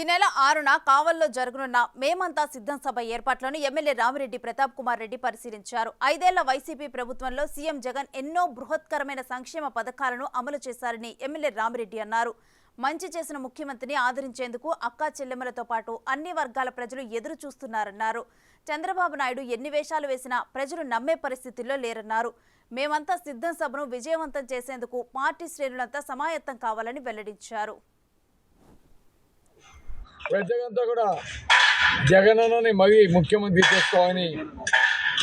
ఈ నెల ఆరున కావల్లో జరగనున్న మేమంతా సిద్ధం సభ ఏర్పాట్లను ఎమ్మెల్యే రామిరెడ్డి ప్రతాప్ కుమార్ రెడ్డి పరిశీలించారు. ఐదేళ్ళ వైసీపీ ప్రభుత్వంలో సీఎం జగన్ ఎన్నో బృహత్కరమైన సంక్షేమ పథకాలను అమలు చేశారని ఎమ్మెల్యే రామిరెడ్డి అన్నారు. మంచి చేసిన ముఖ్యమంత్రిని ఆదరించేందుకు అక్కా చెల్లెమ్మలతో పాటు అన్ని వర్గాల ప్రజలు ఎదురు చూస్తున్నారన్నారు. చంద్రబాబు నాయుడు ఎన్ని వేషాలు వేసినా ప్రజలు నమ్మే పరిస్థితుల్లో లేరన్నారు. మేమంతా సిద్ధం సభను విజయవంతం చేసేందుకు పార్టీ శ్రేణులంతా సమాయత్తం కావాలని వెల్లడించారు. ప్రజలంతా కూడా జగనన్నని మరీ ముఖ్యమంత్రి చేసుకోవాలని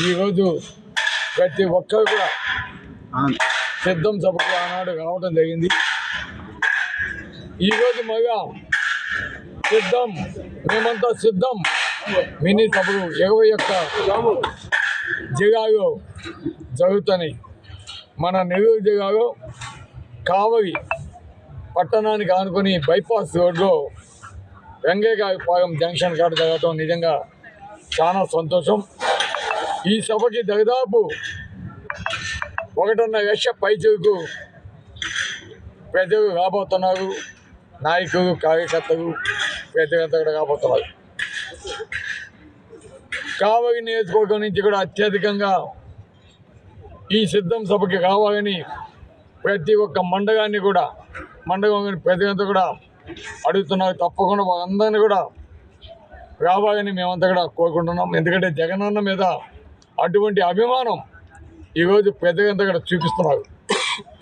ఈరోజు ప్రతి ఒక్కరు కూడా సిద్ధం సభకు ఆనాడు రావడం జరిగింది. ఈరోజు మగా సిద్ధం మేమంతా సిద్ధం. మినీ సభలు ఇరవై ఒక్క జిల్లాలో జరుగుతున్నాయి. మన నెల్లూరు జిల్లాలో కావలి పట్టణానికి ఆనుకొని బైపాస్ రోడ్లో వెంగయ్యపాలెం జంక్షన్ కాడ జరగటం నిజంగా చాలా సంతోషం. ఈ సభకి దాదాపు ఒకటిన్న లక్ష పైచుకు పెద్దలు రాబోతున్నారు. నాయకులు కార్యకర్తలు ప్రజలంతా కూడా రాబోతున్నారు. కావలి నియోజకవర్గం నుంచి కూడా అత్యధికంగా ఈ సిద్ధం సభకి కావాలని ప్రతి ఒక్క మండలాన్ని కూడా మండలం ప్రజలంతా కూడా అడుగుతున్నారు. తప్పకుండా వాళ్ళందరినీ కూడా రావాలని మేమంతా కూడా కోరుకుంటున్నాం. ఎందుకంటే జగనన్న మీద అటువంటి అభిమానం ఈరోజు పెద్దగంతా కూడా చూపిస్తున్నారు.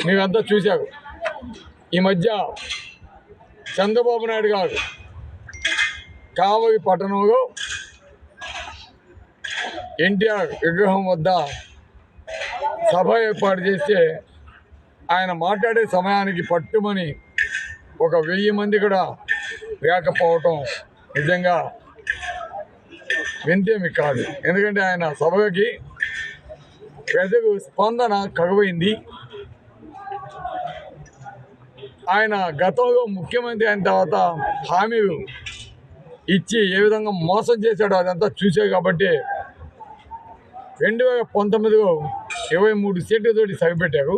మీరంతా చూశారు ఈ మధ్య చంద్రబాబు నాయుడు గారు కావలి పట్టణంలో ఎన్టీఆర్ విగ్రహం వద్ద సభ ఏర్పాటు చేస్తే ఆయన మాట్లాడే సమయానికి పట్టుమని ఒక వెయ్యి మంది కూడా లేకపోవటం నిజంగా వింతేమి కాదు. ఎందుకంటే ఆయన సభకి ప్రజలు స్పందన కరువైంది. ఆయన గతంలో ముఖ్యమంత్రి అయిన తర్వాత హామీలు ఇచ్చి ఏ విధంగా మోసం చేశాడో అదంతా చూసే కాబట్టి రెండు వేల పంతొమ్మిదిలో ఇరవై మూడు సీట్లతోటి సరిపెట్టారు.